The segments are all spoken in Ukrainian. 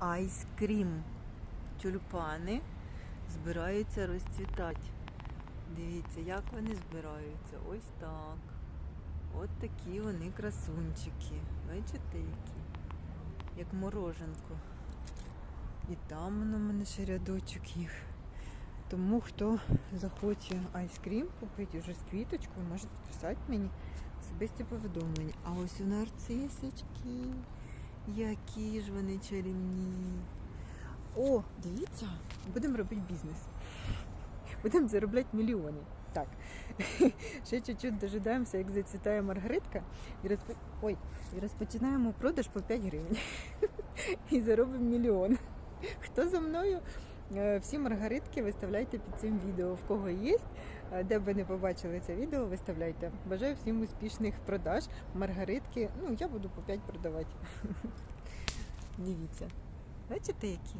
айскрім. Тюльпани збираються розцвітати. Дивіться, як вони збираються. Ось так. От такі вони красунчики. Бачите які? Як мороженко. І там воно в мене ще рядочок їх. Тому хто захоче айскрім купити вже з квіточкою, можете писати мені особисті повідомлення. А ось у нарцисочки. Які ж вони чарівні. О, дивіться, будемо робити бізнес. Будемо заробляти мільйони. Так. Ще чуть-чуть дожидаємося, як зацвітає маргаритка, і, розпо... Ой, і розпочинаємо продаж по 5 гривень. І заробимо мільйон. Хто за мною? Е, Всі маргаритки виставляйте під цим відео. В кого є, е, де б ви не побачили це відео, виставляйте. Бажаю всім успішних продаж. Маргаритки, ну я буду по 5 продавати. Дивіться. Бачите, які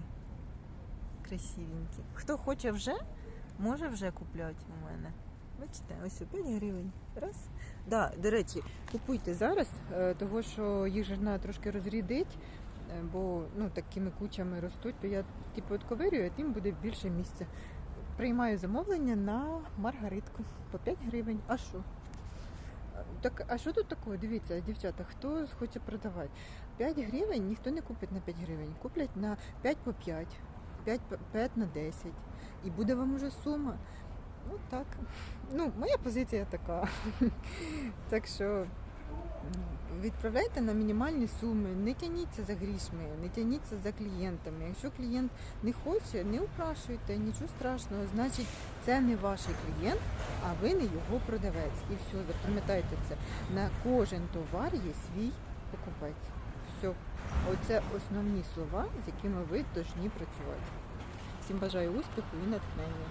красивенькі. Хто хоче вже, може вже купляти у мене. Бачите, ось 5 гривень. Раз. Да, до речі, купуйте зараз, е, того що їх же трошки розрідити, е, бо ну, такими кучами ростуть, то я типу отковирюю, а тим буде більше місця. Приймаю замовлення на маргаритку по 5 гривень. А що? Е, Так, а що тут такого? Дивіться, дівчата, хто хоче продавати? 5 гривень ніхто не купить на 5 гривень, куплять на 5 по 5, 5, 5 на 10. І буде вам уже сума. Ну так. Ну, моя позиція така. Так що відправляйте на мінімальні суми, не тяніться за грішми, не тяніться за клієнтами. Якщо клієнт не хоче, не упрашуйте, нічого страшного. Значить, це не ваш клієнт, а ви не його продавець. І все, запам'ятайте це. На кожен товар є свій покупець. Все. Оце основні слова, з якими ви повинні працювати. Всім бажаю успіху і натхнення.